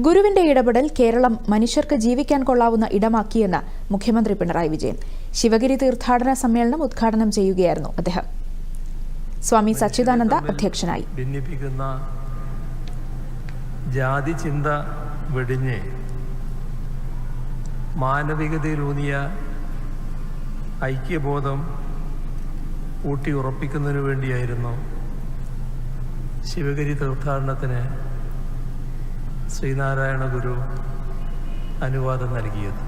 ഗുരുവിന്റെ ഇടപെടൽ കേരളം മനുഷ്യർക്ക് ജീവിക്കാൻ കൊള്ളാവുന്ന ഇടമാക്കിയെന്ന് മുഖ്യമന്ത്രി പിണറായി വിജയൻ. ശിവഗിരി തീർത്ഥാടന സമ്മേളനം ഉദ്ഘാടനം ചെയ്യുകയായിരുന്നു അദ്ദേഹം. സ്വാമി സച്ചിദാനന്ദ അധ്യക്ഷനായി. ഭിന്നിപ്പിക്കുന്ന ജാതി ചിന്ത വെടിഞ്ഞ് മാനവികതയിലൂന്നിയ ഐക്യബോധം ഊട്ടി ഊട്ടിയുറപ്പിക്കുന്നതിനു വേണ്ടിയായിരുന്നു ശിവഗിരി തീർത്ഥാടനത്തിന് ശ്രീനാരായണ ഗുരു അനുവാദം നൽകിയത്.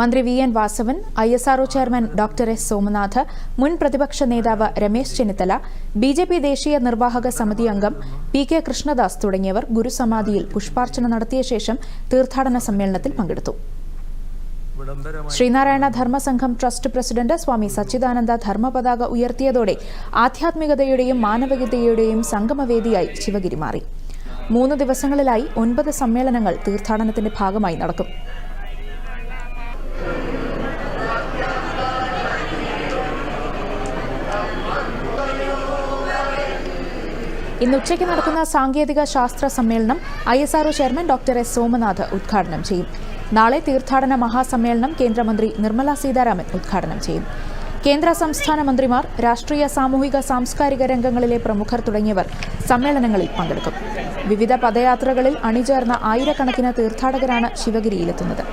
മന്ത്രി V N Vasavan ISRO chairman doctor S Somanath മുൻ പ്രതിപക്ഷ നേതാവ് Ramesh Chennithala B J P ദേശീയ നിർവാഹക സമിതി അംഗം പി കെ കൃഷ്ണദാസ് തുടങ്ങിയവർ ഗുരുസമാധിയിൽ പുഷ്പാർച്ചന നടത്തിയ ശേഷം തീർത്ഥാടന സമ്മേളനത്തിൽ പങ്കെടുത്തു. ശ്രീനാരായണ ധർമ്മസംഘം ട്രസ്റ്റ് പ്രസിഡന്റ് സ്വാമി സച്ചിദാനന്ദ ധർമ്മപതാക ഉയർത്തിയതോടെ ആധ്യാത്മികതയുടെയും മാനവികതയുടെയും സംഗമവേദിയായി ശിവഗിരി മാറി. മൂന്ന് ദിവസങ്ങളിലായി ഒൻപത് സമ്മേളനങ്ങൾ തീർത്ഥാടനത്തിന്റെ ഭാഗമായി നടക്കും. ഇന്ന് ഉച്ചയ്ക്ക് നടക്കുന്ന സാങ്കേതിക ശാസ്ത്ര സമ്മേളനം ISRO chairman doctor S Somanath ഉദ്ഘാടനം ചെയ്യും. നാളെ തീർത്ഥാടന മഹാസമ്മേളനം കേന്ദ്രമന്ത്രി നിർമ്മല സീതാരാമൻ ഉദ്ഘാടനം ചെയ്യും. കേന്ദ്ര സംസ്ഥാന മന്ത്രിമാർ രാഷ്ട്രീയ സാമൂഹിക സാംസ്കാരിക രംഗങ്ങളിലെ പ്രമുഖർ തുടങ്ങിയവർ സമ്മേളനങ്ങളിൽ പങ്കെടുക്കും. വിവിധ പദയാത്രകളിൽ അണിചേർന്ന ആയിരക്കണക്കിന് തീർത്ഥാടകരാണ് ശിവഗിരിയിലെത്തുന്നത്.